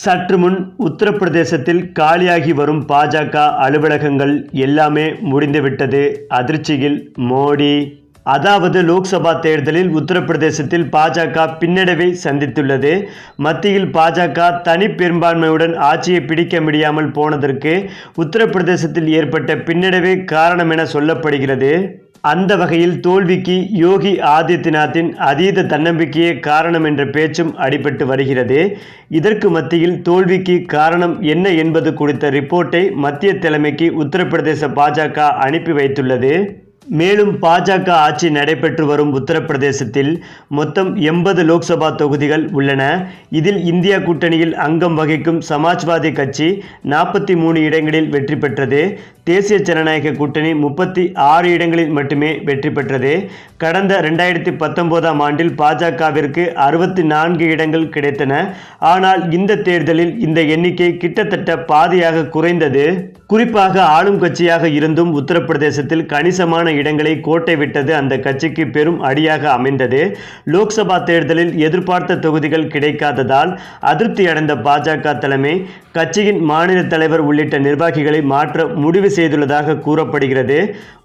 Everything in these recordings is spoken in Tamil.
சற்று முன் உத்தரப்பிரதேசத்தில் காலியாகி வரும் பாஜக அலுவலகங்கள் எல்லாமே முடிந்துவிட்டது அதிர்ச்சியில் மோடி. அதாவது லோக்சபா தேர்தலில் உத்தரப்பிரதேசத்தில் பாஜக பின்னடைவை சந்தித்துள்ளது. மத்தியில் பாஜக தனி பெரும்பான்மையுடன் ஆட்சியை பிடிக்க முடியாமல் போனதற்கு உத்தரப்பிரதேசத்தில் ஏற்பட்ட பின்னடைவே காரணம் என சொல்லப்படுகிறது. அந்த வகையில் தோல்விக்கு யோகி ஆதித்யநாத்தின் அதீத தன்னம்பிக்கையே காரணம் என்ற பேச்சும் அடிபட்டு வருகிறது. இதற்கு மத்தியில் தோல்விக்கு காரணம் என்ன என்பது குறித்த ரிப்போர்ட்டை மத்திய தலைமைக்கு உத்தரப்பிரதேச பாஜக அனுப்பி வைத்துள்ளது. மேலும் பாஜக ஆட்சி நடைபெற்று வரும் உத்தரப்பிரதேசத்தில் மொத்தம் எண்பது லோக்சபா தொகுதிகள் உள்ளன. இதில் இந்தியா கூட்டணியில் அங்கம் வகிக்கும் சமாஜ்வாதி கட்சி நாற்பத்தி மூணு இடங்களில் வெற்றி பெற்றது. தேசிய ஜனநாயக கூட்டணி முப்பத்தி ஆறு இடங்களில் மட்டுமே வெற்றி பெற்றது. கடந்த ரெண்டாயிரத்தி பத்தொன்பதாம் ஆண்டில் பாஜகவிற்கு அறுபத்தி நான்கு இடங்கள் கிடைத்தன. ஆனால் இந்த தேர்தலில் இந்த எண்ணிக்கை கிட்டத்தட்ட பாதியாக குறைந்தது. குறிப்பாக ஆளும் கட்சியாக இருந்தும் உத்தரப்பிரதேசத்தில் கணிசமான இடங்களை கோட்டை விட்டது அந்த கட்சிக்கு பெரும் அடியாக அமைந்தது. லோக்சபா தேர்தலில் எதிர்பார்த்த தொகுதிகள் கிடைக்காததால் அதிருப்தி அடைந்த பாஜக தலைமை கட்சியின் மாநில தலைவர் உள்ளிட்ட நிர்வாகிகளை மாற்ற முடிவு செய்துள்ளதாக கூறப்படுகிறது.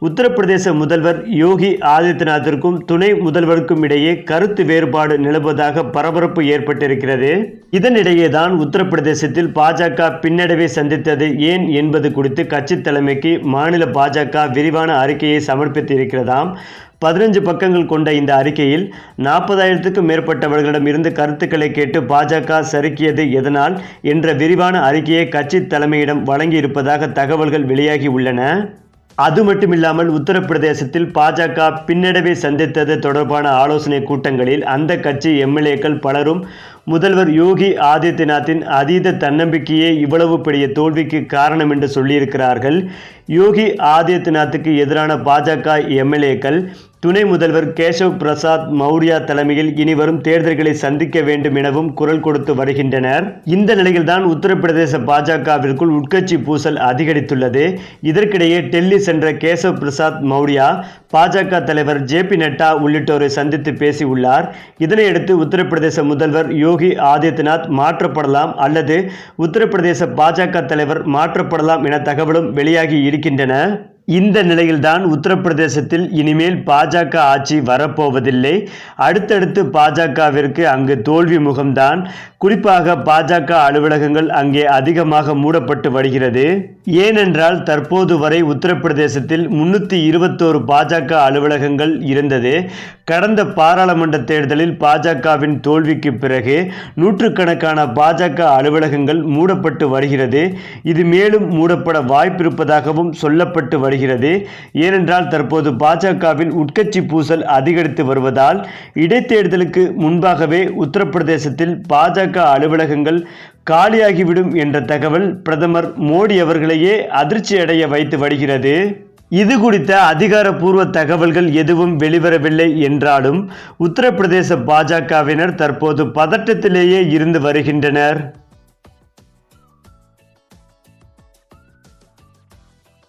உத்தரப்பிரதேச முதல்வர் யோகி ஆதித்யநாத்திற்கும் துணை முதல்வருக்கும் இடையே கருத்து வேறுபாடு நிலவுவதாக பரபரப்பு ஏற்பட்டிருக்கிறது. இதனிடையே தான் உத்தரப்பிரதேசத்தில் பாஜக பின்னடைவை சந்தித்தது ஏன் என்பது குறித்து கட்சி தலைமைக்கு மாநில பாஜக விரிவான அறிக்கையை சமர்ப்பித்திருக்கிறதாம். பதினஞ்சு பக்கங்கள் கொண்ட இந்த அறிக்கையில் நாற்பதாயிரத்துக்கும் மேற்பட்டவர்களிடம் இருந்து கருத்துக்களை கேட்டு பாஜக சறுக்கியது எதனால் என்ற விரிவான அறிக்கையை கட்சி தலைமையிடம் வழங்கியிருப்பதாக தகவல்கள் வெளியாகி உள்ளன. அது மட்டுமில்லாமல் உத்தரப்பிரதேசத்தில் பாஜக பின்னடைவை சந்தித்தது தொடர்பான ஆலோசனை கூட்டங்களில் அந்த கட்சி எம்எல்ஏக்கள் பலரும் முதல்வர் யோகி ஆதித்யநாத்தின் அதீத தன்னம்பிக்கையே இவ்வளவு பெரிய தோல்விக்கு காரணம் என்று சொல்லியிருக்கிறார்கள். யோகி ஆதித்யநாத்துக்கு எதிரான பாஜக எம்எல்ஏக்கள் துணை முதல்வர் கேசவ் பிரசாத் மௌர்யா தலைமையில் இனிவரும் தேர்தல்களை சந்திக்க வேண்டும் எனவும் குரல் கொடுத்து வருகின்றனர். இந்த நிலையில்தான் உத்தரப்பிரதேச பாஜகவிற்குள் உட்கட்சி பூசல் அதிகரித்துள்ளது. இதற்கிடையே டெல்லி சென்ற கேசவ் பிரசாத் மௌரியா பாஜக தலைவர் ஜே பி நட்டா உள்ளிட்டோரை சந்தித்து பேசியுள்ளார். இதனையடுத்து உத்தரப்பிரதேச முதல்வர் யோகி ஆதித்யநாத் மாற்றப்படலாம் அல்லது உத்தரப்பிரதேச பாஜக தலைவர் மாற்றப்படலாம் என தகவலும் வெளியாகி இருக்கின்றன. இந்த நிலையில்தான் உத்தரப்பிரதேசத்தில் இனிமேல் பாஜக ஆட்சி வரப்போவதில்லை. அடுத்தடுத்து பாஜகவிற்கு அங்கு தோல்வி முகம்தான். குறிப்பாக பாஜக அலுவலகங்கள் அங்கே அதிகமாக மூடப்பட்டு வருகிறது. ஏனென்றால் தற்போது வரை உத்தரப்பிரதேசத்தில் முன்னூற்றி இருபத்தோரு பாஜக அலுவலகங்கள் இருந்தது. கடந்த பாராளுமன்ற தேர்தலில் பாஜகவின் தோல்விக்கு பிறகு நூற்றுக்கணக்கான பாஜக அலுவலகங்கள் மூடப்பட்டு வருகிறது. இது மேலும் மூடப்பட வாய்ப்பிருப்பதாகவும் சொல்லப்பட்டு வருகிறது. ஏனென்றால் தற்போது பாஜகவின் உட்கட்சி பூசல் அதிகரித்து வருவதால் இடைத்தேர்தலுக்கு முன்பாகவே உத்தரப்பிரதேசத்தில் பாஜக அலுவலகங்கள் காலியாகிவிடும் என்ற தகவல் பிரதமர் மோடி அவர்களையே அதிர்ச்சி அடைய வைத்து வருகிறது. இது குறித்த அதிகாரப்பூர்வ தகவல்கள் எதுவும் வெளிவரவில்லை என்றாலும் உத்தரப்பிரதேச பாஜகவினர் தற்போது பதட்டத்திலேயே இருந்து வருகின்றனர்.